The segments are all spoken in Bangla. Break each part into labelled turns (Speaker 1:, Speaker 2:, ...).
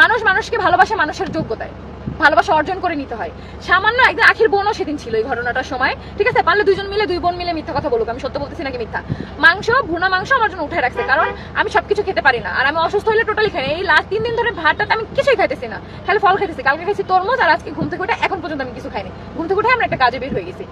Speaker 1: মানুষ মানুষকে ভালোবাসে, মানুষের যোগ্যতায়। ভালোবাসা অর্জন করে নিতে হয়। সামান্য একদিন আখির বোনও সেদিন ছিল এই ঘটনাটার সময়। ঠিক আছে? পারলে দুজন মিলে, দুই বোন মিলে মিথ্যা কথা বলুক। আমি সত্য বলতেছি নাকি মিথ্যা? মাংস, ভুনা মাংস আমার জন্য উঠে রাখছে। কারণ আমি সবকিছু খেতে পারি না। আর আমি অসুস্থ হলে টোটালি খাই এই লাস্ট তিন দিন ধরে ভাতটা আমি কিছুই খাইতেছি না। খালি ফল খাইতেছি। কালকে খাইছি তরমুজ আর আজকে ঘুম থেকে উঠে এখন পর্যন্ত আমি কিছু খাইনি। ঘুম থেকে উঠে আমরা একটা কাজে বের হয়ে গেছি।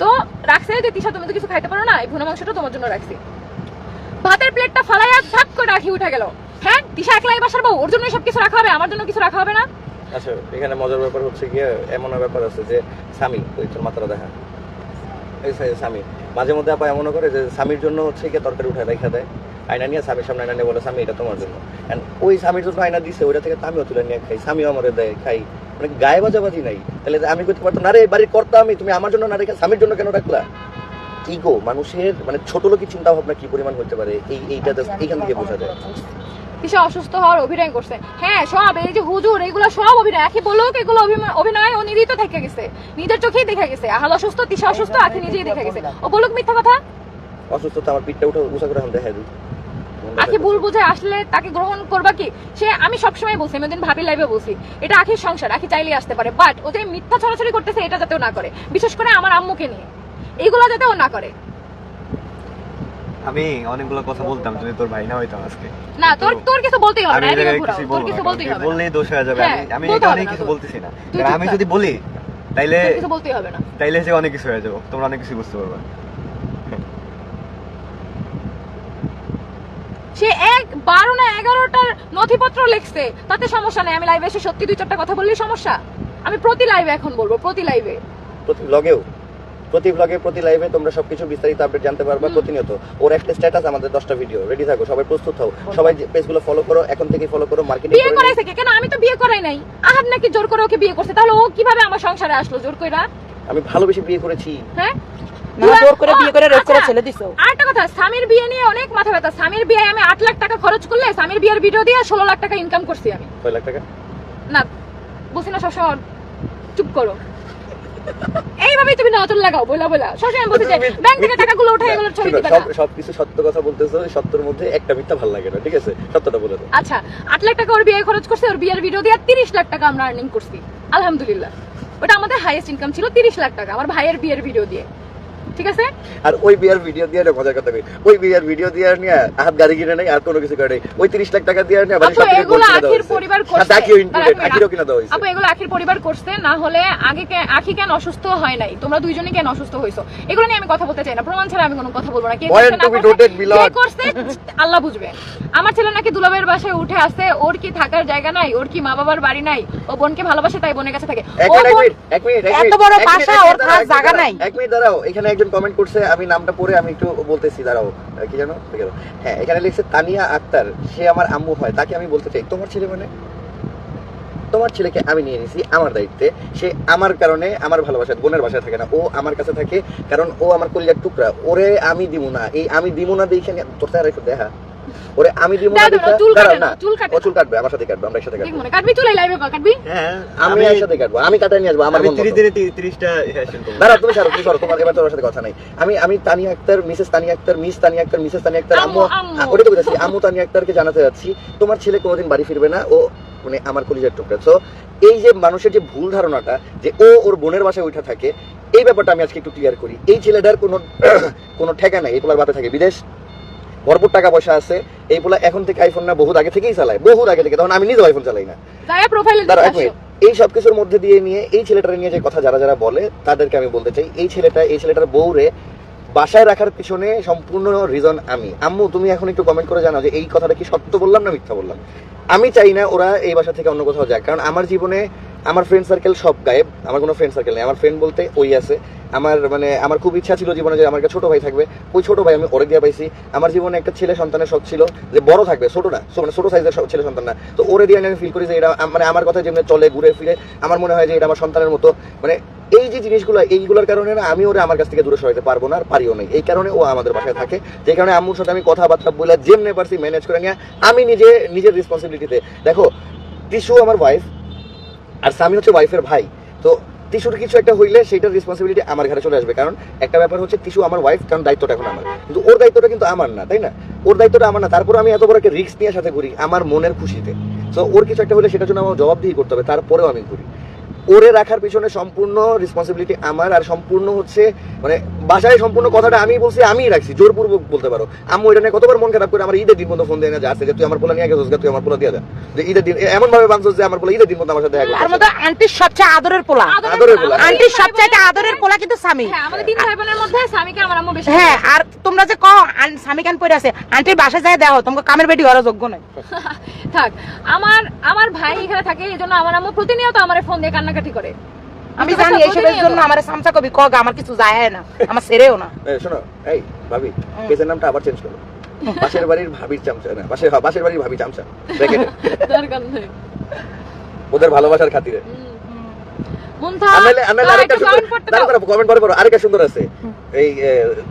Speaker 1: তো রাখছে যে, তিশা, তুমি তো কিছু খাইতে পারো না? এই ভুনা মাংসটা তোমার জন্য রাখছি। ভাতের প্লেটটা ফালাইয়া ঝাপ করে রাখি উঠে গেল। হ্যাঁ তিশা একলাই বাসার বউ? ওর জন্য সব কিছু রাখা হবে, আমার জন্য কিছু রাখা হবে না?
Speaker 2: আচ্ছা এখানে মজার ব্যাপার হচ্ছে গিয়ে এমন ব্যাপার আছে যে স্বামী, ওই তোর মাত্রা দেখা। এই স্বামী, মাঝে মধ্যে আপা এমনও করে যে স্বামীর জন্য হচ্ছে গিয়ে তরকারি উঠে রেখে দেয়। আয়না নিয়ে স্বামীর সামনে আয়না নিয়ে বলে, স্বামী, এটা তোমার জন্য। ওই স্বামীর জন্য আয়না দিছে, ওইটা থেকে আমিও তুলে নিয়ে খাই, স্বামীও আমার দেয়, খাই। মানে গায়ে বাজাবাজি নাই। তাহলে আমি করতে পারতাম, না রে বাড়ির কর্তা আমি, তুমি আমার জন্য না রেখে স্বামীর জন্য কেন রাখলা? ইগো মানুষের মানে ছোট লোকের চিন্তা ভাবনা কি পরিমাণ হতে পারে? এই, এইটা এইখান থেকে বোঝা যায়।
Speaker 1: তিশা অসুস্থ হওয়ার অভিনয় করছে? হ্যাঁ সব এই যে হুজুর এগুলো সব অভিনয়। আখি বলুক এগুলো অভিনয় ও নিজেই তো থেকে গেছে। নিজের চোখেই দেখা গেছে। আহাল অসুস্থ তিশা অসুস্থ আখি নিজেই দেখা গেছে। ও বলুক মিথ্যা কথা?
Speaker 2: অসুস্থতা আমার পিঠটা উঠে উঁচা করে দেখা দিই
Speaker 1: আখি ভুল বুঝে আসলে তাকে গ্রহণ করবা কি? সে আমি সবসময় বলছি আমি ভাবি লাইভে বলছি এটা আখির সংসার আখি চাইলেই আসতে পারে। বাট ও যে মিথ্যা ছড়াছড়ি করতেছে এটা যাতে ও না করে। বিশেষ করে আমার আম্মুকে নিয়ে। এইগুলো যাতে ও না করে।
Speaker 3: আমি অনেকগুলো কথা বলতাম যদি তোর ভাই না হইতাম আজকে।
Speaker 1: না তোর তোর কিছু বলতেই হবে
Speaker 3: আমি
Speaker 1: না এদিকে
Speaker 3: জায়গায়
Speaker 1: তোর কিছু বলতেই হবে
Speaker 3: বললেই দোষ হয়ে যাবে।
Speaker 1: হ্যাঁ,
Speaker 3: আমি আমি এটা অনেক কিছু বলতেছি না। আমি যদি বলি তাইলে
Speaker 1: কিছু বলতেই হবে না।
Speaker 3: তাইলে যে অনেক কিছু হয়ে যাব তোমরা অনেক কিছু বুঝতে পারবে।
Speaker 1: সে এক বারো না এগারোটার নথিপত্র লিখছে তাতে সমস্যা নেই আমি লাইভে এসে সত্যি দুই চারটা কথা বললেই সমস্যা। আমি প্রতি লাইভে এখন বলব প্রতি লাইভে
Speaker 2: প্রতি ব্লগেও প্রতি ব্লগে প্রতি লাইভে তোমরা সবকিছু বিস্তারিত আপডেট জানতে পারবা প্রতিনিয়ত। ওর একটা স্ট্যাটাস আমাদের দশটা ভিডিও রেডি থাকো সবাই প্রস্তুত হও। সবাই পেজগুলো ফলো করো এখন থেকে ফলো করো মার্কেটিং
Speaker 1: বিয়ে করাইছে কে? কেন? আমি তো বিয়ে করাই নাই। আহার নাকি জোর করে ওকে বিয়ে করছে? তাহলে ও কীভাবে আমার সংসারে আসলো জোর কইরা?
Speaker 2: আমি ভালোবেসে বিয়ে করেছি।
Speaker 1: হ্যাঁ?
Speaker 4: না জোর করে বিয়ে করে রেপ করে
Speaker 1: আচ্ছা,
Speaker 4: ছেলে দিছো।
Speaker 1: আরেকটা কথা স্বামীর বিয়ে নিয়ে অনেক মাথা ব্যথা। স্বামীর বিয়ে আমি আট লাখ টাকা খরচ করলে স্বামীর বিয়ের ভিডিও দিয়ে ষোলো লাখ টাকা ইনকাম করছি আমি।
Speaker 2: কয় লাখ টাকা?
Speaker 1: না বলছি না সবসময় চুপ করো। এইভাবেই তুমি নজর লাগাও বলা বলা সবসময় বলছি যে ব্যাংক থেকে টাকাগুলো উঠে এগুলো ছবি
Speaker 2: শোনো,
Speaker 1: না।
Speaker 2: সবকিছু সত্য কথা বলতেছো এই মধ্যে একটা মিথ্যা ভালো লাগে না ঠিক আছে? সত্যটা বলে দাও।
Speaker 1: আচ্ছা আট লাখ টাকা ওর বিয়ে খরচ করছে ওর বিয়ের ভিডিও দিয়ে তিরিশ লাখ টাকা আমরা আর্নিং করছি। আলহামদুলিল্লাহ। ওটা আমাদের হাইয়েস্ট ইনকাম ছিল তিরিশ লাখ টাকা আমার ভাইয়ের বিয়ের ভিডিও দিয়ে। ঠিক আছে?
Speaker 2: আর ওই বিয়ার ভিডিও দিয়ে না মজার কথা কই। ওই বিয়ার ভিডিও দিয়ে নিয়ে হাত গাড়ি কিনে নেই আর কোনো কিছু করে নেই। ওই 30 লাখ টাকা দিয়ে নিয়ে বাড়ি সব
Speaker 1: এগুলো আখির। পরিবার করছে।
Speaker 2: Included
Speaker 1: minute.
Speaker 2: আখিরও কিনা দেওয়া হয়েছে।
Speaker 1: আপু এগুলো আখির পরিবার করছে না হলে আগে কে- আখি কেন অসুস্থ হয় নাই? তোমরা দুইজনই কেন অসুস্থ হইছো এগুলো নিয়ে আমি কথা বলতে চাই না। প্রমাণ ছাড়া আমি কোনো কথা বলব না। কে করছে না কে আল্লাহ বুঝবে। আমার ছেলে নাকি দুলাবের বাসায় উঠে আসছে ওর কি থাকার জায়গা নাই ওর কি মা বাবার বাড়ি নাই ও বোনকে ভালোবাসে তাই বোনের কাছে থাকে।
Speaker 2: এক মিনিট, এক মিনিট,
Speaker 4: এত বড় বাসা, ওর থাকার জায়গা নাই।
Speaker 2: এক মিনিট দাঁড়াও এখানে একজন কমেন্ট করছে, আমি নামটা পড়ে আমি একটু বলতেছি, দাঁড়াও কি জানো হ্যাঁ এখানে লিখছে, তানিয়া আক্তার, সে আমার আম্মু হয়, তাকে আমি বলতে চাই। তোমার ছেলে মানে? তোমার ছেলেকে আমি নিয়ে নিছি, আমার দায়িত্বে। সে আমার কারণে আমার ভালোবাসা, বোনের বাসায় থাকে না, ও আমার কাছে থাকে, কারণ ও আমার কলিজার টুকরা। ওরে আমি দিমু না, এই আমি দিমু না, দেখে তোর দেখা। ওরে আমি দিমু না
Speaker 1: চুল কাটে
Speaker 2: দাঁড়াও
Speaker 1: না, চুল কাটে
Speaker 2: ও চুল কাটবে আমার সাথে কাটবে আমরা একসাথে
Speaker 1: ঠিক
Speaker 2: কাটবো।
Speaker 1: মনে কাটবি চলে লাইভে কাটবি?
Speaker 2: হ্যাঁ আমি একসাথে কাটবো আমি কাটাই নিয়ে আসব আমার
Speaker 3: আমি
Speaker 2: মন মতো।
Speaker 3: তিরিশ দিনে তি- তিরিশটা fashion করব।
Speaker 2: তুমি ছাড়ো তুমি সরো তোমার এবার তোমার সাথে কথা নাই। আমি আমি Tania Akter Mrs Tania Akter Miss Tania Akter Mrs Tania Akter আম্মু। ওটা তো বলেছি আম্মু তানিয়া আক্তারকে জানাতে যাচ্ছি তোমার ছেলে কোনোদিন বাড়ি ফিরবে না ও মানে আমার কলিজার টুকরা। তো এই যে মানুষের যে ভুল ধারণাটা যে ও ওর বোনের বাসায় উঠে থাকে এই ব্যাপারটা আমি আজকে একটু ক্লিয়ার করি। এই ছেলেটার কোনো কোনো ঠেকা নাই এই বাপে থাকে বিদেশ। ভরপুর টাকা পয়সা আছে। এই পোলা এখন থেকে আইফোন না বহুত আগে থেকেই চালায় বহুত আগে থেকে। তখন আমি নিজেও আইফোন চালাই না। দাঁড়া এক মিনিট এই সব কিছুর মধ্যে দিয়ে নিয়ে এই ছেলেটার নিয়ে যে কথা যারা যারা বলে তাদেরকে আমি বলতে চাই এই ছেলেটা এই ছেলেটার বউরে বাসায় রাখার পিছনে সম্পূর্ণ রিজন আমি। আম্মু তুমি এখন একটু কমেন্ট করে জানাও যে এই কথাটা কি সত্য বললাম না মিথ্যা বললাম? আমি চাই না ওরা এই বাসা থেকে অন্য কোথাও যায় কারণ আমার জীবনে আমার ফ্রেন্ড সার্কেল সব গায়েব আমার কোনো ফ্রেন্ড সার্কেল নেই। আমার ফ্রেন্ড বলতে ওই আছে। আমার মানে আমার খুব ইচ্ছা ছিল জীবনে যে আমার একটা ছোট ভাই থাকবে। ওই ছোট ভাই? আমি ওরে দিয়ে পাইছি। আমার জীবনে একটা ছেলে সন্তানের শখ ছিল যে বড় থাকবে, ছোট না মানে ছোট সাইজের ছেলে সন্তান না। তো ওরে দিয়ে আমি ফিল করি যে এটা মানে আমার কথা যেমনি চলে, ঘুরে ফিরে, আমার মনে হয় যে এটা আমার সন্তানের মতো। মানে এই যে জিনিসগুলো, এইগুলোর কারণে না আমি ওরে আমার কাছ থেকে দূরে সরাইতে পারব না, আর পারিও নাই এই কারণে ও আমাদের বাসায় থাকে। যে কারণে আম্মুর সাথে আমি কথাবার্তা বলে যেমনে পারছি ম্যানেজ করে নিয়ে আমি নিজে, নিজের রেসপন্সিবিলিটিতে দেখো, টিসু আমার ওয়াইফ আর স্বামী হচ্ছে ওয়াইফের ভাই। তো টিসুর কিছু একটা হইলে সেটার রেসপন্সিবিলিটি আমার ঘরে চলে আসবে। কারণ একটা ব্যাপার হচ্ছে টিসু আমার ওয়াইফ কারণ দায়িত্বটা এখন আমার। কিন্তু ওর দায়িত্বটা কিন্তু আমার না, তাই না? ওর দায়িত্বটা আমার না। তারপর আমি এত বড় একটা রিস্ক নিয়ে সাথে ঘুরি, আমার মনের খুশিতে। তো ওর কিছু একটা হলে সেটার জন্য আমার জবাবদিহি করতে হবে, তারপরেও আমি করি ওরে রাখার পিছনে সম্পূর্ণ রেসপন্সিবিলিটি আমার আর সম্পূর্ণ হচ্ছে মানে বাসায় সম্পূর্ণ কথাটা আমি বলছি আমিই রাখছি জোরপূর্বক বলতে পারো। আম্মু এটা নিয়ে কতবার মন খারাপ করে আমার ঈদের দিন মতো ফোন দেয় না যে আসছে যে তুই আমার পোলা নিয়ে গেছিস তুই আমার পোলা দিয়ে যা যে ঈদের দিন এমন ভাবে বাঁধছিস যে আমার পোলা ঈদের দিন মতো আমার সাথে দেখা
Speaker 4: তার
Speaker 2: করতেছে।
Speaker 4: মধ্যে আন্টির সবচেয়ে আদরের পোলা।
Speaker 2: আদরের পোলা।
Speaker 4: আন্টির সবচাইতে আদরের পোলা কিন্তু স্বামী।
Speaker 1: হ্যাঁ আমাদের তিন ভাই বোনের মধ্যে স্বামীকে আমার আম্মু বেশি
Speaker 4: হ্যাঁ আর তোমরা যে কও স্বামী কান পড়ে আছে? আন্টির বাসায় যায় দেখো তোমাকে কামের বেটি হওয়ার যোগ্য নয়।
Speaker 1: থাক আমার আমার ভাই এখানে থাকে এই জন্য আমার আম্মু প্রতিনিয়ত আমার ফোন দিয়ে কান্নাকাটি করে।
Speaker 4: আমি জানি
Speaker 1: এই
Speaker 4: এইসবের জন্য আমার সামসা কবি কক আমার কিছু যায় না আমার ছেড়েও না।
Speaker 2: এ, শোনো এই ভাবি কেসের নামটা আবার চেঞ্জ করো। পাশের বাড়ির ভাবির চামচা না পাশের হ্যাঁ, পাশের বাড়ির ভাবি চামচা। দেখে
Speaker 1: দরকার নেই।
Speaker 2: ওদের ভালোবাসার খাতিরে। আরেকটা সুন্দর
Speaker 1: comment করতে
Speaker 2: দাঁড়াও
Speaker 1: দাও।
Speaker 2: দাঁড়াও কমেন্ট পরে পড়ো। আরেকটা সুন্দর আছে। এই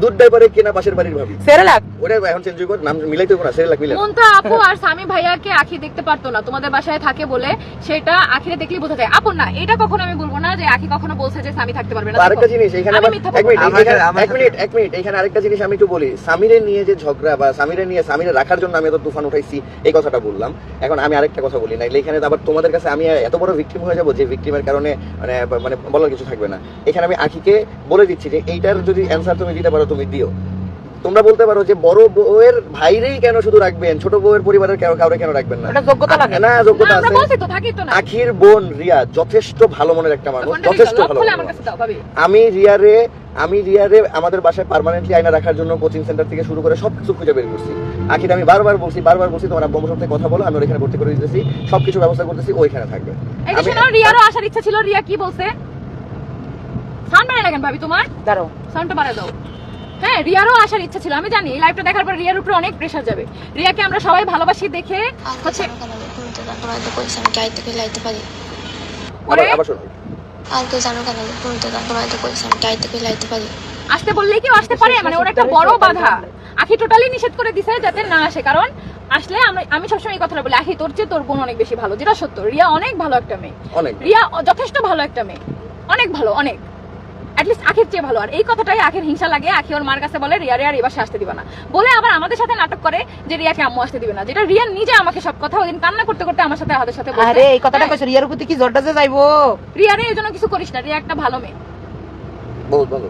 Speaker 2: দুধ ডাইপারে কিনা পাশের বাড়ির ভাবি।
Speaker 4: ছেড়ে লাগ
Speaker 2: এখন চেঞ্জ কর নাম মিলাইতে না সেরে লাগ মিলে
Speaker 1: আপু আর স্বামী ভাইয়াকে আখি দেখতে পারতো না। তোমাদের বাসায় থাকে বলে সেটা আখিরে দেখলেই বোঝা যায়। আপু না এটা কখনো আমি বলব না যে আখি কখনো বলছে যে স্বামী থাকতে পারবে না।
Speaker 2: আরেকটা জিনিস এখানে
Speaker 1: আমি
Speaker 2: আবার
Speaker 1: মিথ্যা
Speaker 2: এক মিনিট
Speaker 1: না।
Speaker 3: আমার
Speaker 2: এখানে-
Speaker 3: সাথে- আমার
Speaker 2: এক মিনিট এক মিনিট এখানে আরেকটা জিনিস আমি একটু বলি। সামিরে নিয়ে যে ঝগড়া বা সামিরে নিয়ে সামিরে রাখার জন্য আমি এত তুফান উঠাইছি এই কথাটা বললাম। এখন আমি আরেকটা কথা বলি না এখানে আবার তোমাদের কাছে আমি এত বড় ভিকটিম হয়ে যাব যে ভিকটিমের কারণে মানে মানে বলার কিছু থাকবে না। এখানে আমি আখিকে বলে দিচ্ছি যে, এইটার যদি অ্যান্সার তুমি দিতে পারো, তুমি দিও। তোমরা বলতে পারো যে বড় বউয়ের ভাইরেই কেন শুধু রাখবেন? ছোট বউয়ের পরিবারের কেউ কাউরে কেন রাখবেন না?
Speaker 4: যোগ্যতা লাগে।
Speaker 2: না যোগ্যতা
Speaker 1: আমরা
Speaker 2: আছে।
Speaker 1: তো থাকি তো না।
Speaker 2: আখির বোন রিয়া যথেষ্ট ভালো মনের একটা মানুষ যথেষ্ট ভালো
Speaker 1: আমার কাছে দাও ভাবি।
Speaker 2: আমি রিয়ারে আমি রিয়ারে আমাদের বাসায় পার্মানেন্টলি আয়না রাখার জন্য কোচিং সেন্টার থেকে শুরু করে সবকিছু খুঁজে বের করছি। আখির আমি বারবার বলছি বারবার বলছি তোমার আব্বু সাথে কথা বলো আমি ওর এখানে ভর্তি করে দিতেছি সবকিছু ব্যবস্থা করতেছি ও এখানে থাকবে। আমি
Speaker 1: শোনো রিয়ারও আসার ইচ্ছা ছিল রিয়া কি বলছে? সাউন্ড বাড়ায় না কেন ভাবি তোমার?
Speaker 4: দাঁড়ো
Speaker 1: সাউন্ডটা বাড়ায় দাও। হ্যাঁ রিয়ারও আসার ইচ্ছা ছিল আমি জানি এই লাইভটা দেখার পর রিয়ার উপরে অনেক প্রেশার যাবে। রিয়াকে আমরা সবাই ভালোবাসি দেখে হচ্ছে আসতে বললেই কেউ আসতে পারে? মানে ওর একটা বড় বাধা। আখি টোটালি নিষেধ করে দিছে যাতে না আসে কারণ আসলে আমি সবসময় এই কথাটা বলি আখি তোর চেয়ে তোর বোন অনেক বেশি ভালো যেটা সত্য। রিয়া অনেক ভালো একটা মেয়ে। রিয়া যথেষ্ট ভালো একটা মেয়ে। অনেক ভালো অনেক। অ্যাটলিস্ট আখের চেয়ে ভালো। আর এই কথাটাই আখের হিংসা লাগে। আখি ওর মার কাছে বলে রিয়া রিয়া বাসায় আসতে দিবে না। বলে আবার আমাদের সাথে নাটক করে যে রিয়াকে আম্মু আসতে দিবে না। যেটা রিয়া নিজে আমাকে সব কথা ওই দিন কান্না করতে করতে আমার সাথে আমাদের সাথে
Speaker 4: আরে এই কথাটা কইছো রিয়ার প্রতি কি জোরটা যে যাইবো?
Speaker 1: রিয়া রে এই জন্য কিছু করিস না। রিয়া একটা ভালো মেয়ে।
Speaker 2: বহুত ভালো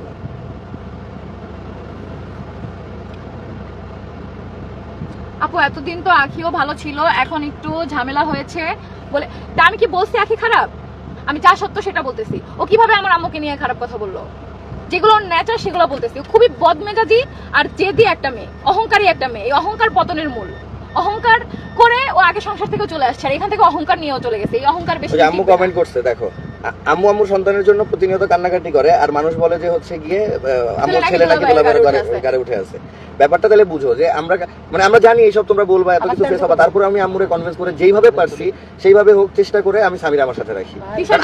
Speaker 1: আপু এতদিন তো আখিও ভালো ছিল এখন একটু ঝামেলা হয়েছে। বলে তা আমি কি বলছি আখি খারাপ? আমি যা সত্য সেটা বলতেছি। ও কীভাবে আমার আম্মুকে নিয়ে খারাপ কথা বলল? যেগুলো ন্যাচার সেগুলো বলতেছি। খুবই বদমেজাজি আর জেদি একটা মেয়ে অহংকারী একটা মেয়ে। এই অহংকার পতনের মূল। অহংকার করে ও আগে সংসার থেকে চলে আসছে আর এখান থেকে অহংকার নিয়েও চলে গেছে। এই অহংকার বেশি
Speaker 2: আম্মু কমেন্ট করছে দেখো। আম্মু আম্মুর সন্তানের জন্য প্রতিনিয়ত কান্নাকাটি করে আর মানুষ বলে যে হচ্ছে গিয়ে আহ, আম্মুর ছেলে নাকি
Speaker 1: গাড়ি উঠে আছে।
Speaker 2: ব্যাপারটা তাহলে বুঝো যে আমরা মানে আমরা জানি এইসব তোমরা বলবা এত কিছু ফেস হবে। তারপরে আমি আম্মুরে কনভিন্স করে যেইভাবে পারছি সেইভাবে হোক চেষ্টা করে আমি সামির আমার সাথে রাখি।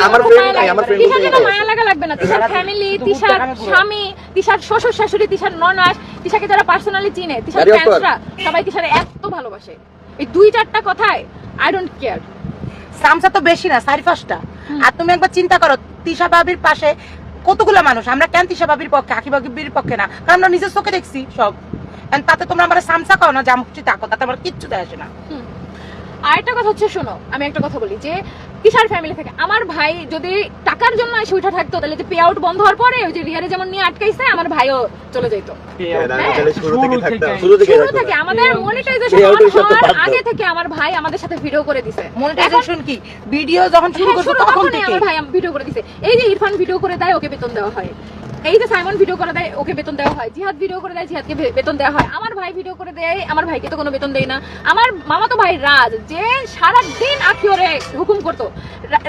Speaker 2: আমার ফ্রেন্ড নাই আমার। ফ্রেন্ড
Speaker 1: তিশার মায়া লাগা লাগবে না। তিশার ফ্যামিলি তিশার। স্বামী তিশার শ্বশুর শাশুড়ি তিশার ননাস তিশাকে যারা পার্সোনালি চিনে তিশার ফ্যান্সরা সবাই তিশারে এত ভালোবাসে। এই দুই চারটা কথায় আই ডোন্ট কেয়ার
Speaker 4: সামসা তো বেশি না সাড়ে পাঁচটা। আর তুমি একবার চিন্তা করো তিশা বাবির পাশে কতগুলো মানুষ? আমরা কেন তিশা বাবির পক্ষে আঁকি বাবির পক্ষে না? কারণ আমরা নিজের চোখে দেখছি সব। তাতে তোমরা আমার সামসা কও না জামুকচি তাকো তাতে আমার কিচ্ছু দেয় আসে না।
Speaker 1: আর একটা কথা হচ্ছে শোনো আমি একটা কথা বলি যে তিশার ফ্যামিলি থেকে। আমার ভাই যদি টাকার জন্য এসে উঠা থাকতো তাহলে যে পে আউট বন্ধ হওয়ার পরে ওই যে রিয়ারে যেমন নিয়ে আটকাইছে আমার ভাইও চলে যেত
Speaker 3: শুরু থেকে থাকতাম
Speaker 2: শুরু থেকে।
Speaker 1: আমাদের মনিটাইজেশন হওয়ার আগে থেকে আমার ভাই আমাদের সাথে ভিডিও করে দিছে।
Speaker 4: মনিটাইজেশন কি? ভিডিও যখন শুরু
Speaker 1: হ্যাঁ,
Speaker 4: তখন থেকে
Speaker 1: আমার ভাই ভিডিও করে দিছে। এই যে ইরফান ভিডিও করে দেয় ওকে বেতন দেওয়া হয়। এই যে সাইমন ভিডিও করে দেয়, ওকে বেতন দেওয়া হয়। জিহাদ ভিডিও করে দেয়, জিহাদকে বেতন দেওয়া হয়। আমার ভাই ভিডিও করে দেয়, আমার ভাইকে তো কোনো বেতন দেয় না। আমার মামা তো ভাই রাজ, যে সারা দিন আখি ওরে হুকুম করতো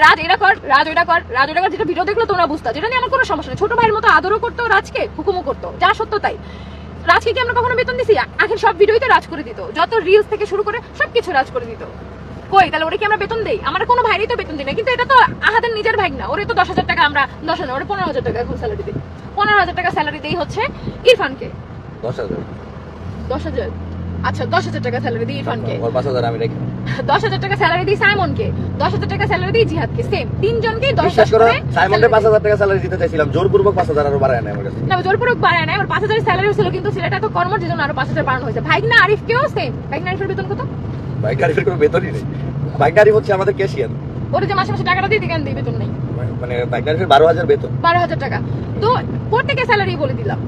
Speaker 1: রাজ এটা কর, রাজ ওইটা কর, রাজ ওইটা কর, যেটা ভিডিও দেখল তোমরা বুঝতা যেটা নিয়ে আমার কোনো সমস্যা নেই। ছোট ভাইয়ের মতো আদরও করতো রাজকে, হুকুমও করতো। যা সত্য তাই। রাজকে কি আমরা কখনো বেতন দিছি? আখের সব ভিডিওই তো রাজ করে দিত। যত রিলস থেকে শুরু করে সবকিছু রাজ করে দিত। কই? তাহলে ওরে কি আমরা বেতন দেই? আমার কোনো ভাইরই তো বেতন দিই না কিন্তু এটা তো আহাদের নিজের ভাই না। ওরে তো দশ হাজার টাকা আমরা দশ হাজার ওরে পনেরো হাজার টাকা এখন স্যালারি দিই। পনেরো হাজার টাকা স্যালারি দেই হচ্ছে ইরফানকে।
Speaker 2: দশ হাজার।
Speaker 1: দশ হাজার? আচ্ছা দশ হাজার টাকা স্যালারি দিই ইরফানকে।
Speaker 2: পাঁচ হাজার আমি রেখে
Speaker 1: দশ হাজার টাকা স্যালারি দিই সাইমনকে। দশ হাজার টাকা স্যালারি দিই জিহাদকে। সেম তিনজনকেই দশ
Speaker 2: সাইমনকে পাঁচ হাজার টাকা স্যালারি দিতে চাইছিলাম জোরপূর্বক পাঁচ হাজার আরও বাড়ায় না আমার কাছে।
Speaker 1: না জোরপূর্বক বাড়ায় না ওর পাঁচ হাজার স্যালারি ছিল কিন্তু ছেলেটা তো কর্মর জন্য আরও পাঁচ হাজার বাড়ানো হয়েছে। ভাইগনা আরিফকেও সেম ভাইগনা আরিফের বেতন কত?
Speaker 2: বাইক গাড়ির কোনো বেতনই নেই। বাইকারি হচ্ছে আমাদের ক্যাশিয়ার।
Speaker 1: ওরা যে মাসে মাসে টাকাটা দিতে কেন দিই বেতন নেই।
Speaker 2: মানে বাইকারির বারো হাজার বেতন।
Speaker 1: বারো হাজার টাকা। তো প্রত্যেকের স্যালারি বলে দিলাম।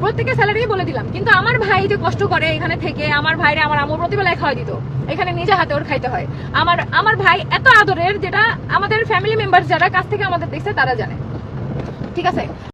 Speaker 1: প্রত্যেকের স্যালারি বলে দিলাম। কিন্তু আমার ভাই যে কষ্ট করে এখানে থেকে আমার ভাইরে আমার আমর প্রতিবেলায় খাওয়া দিত। এখানে নিজে হাতে ওর খাইতে হয়। আমার আমার ভাই এত আদরের যেটা আমাদের ফ্যামিলি মেম্বার যারা কাছ থেকে আমাদের দেখছে তারা জানে। ঠিক আছে?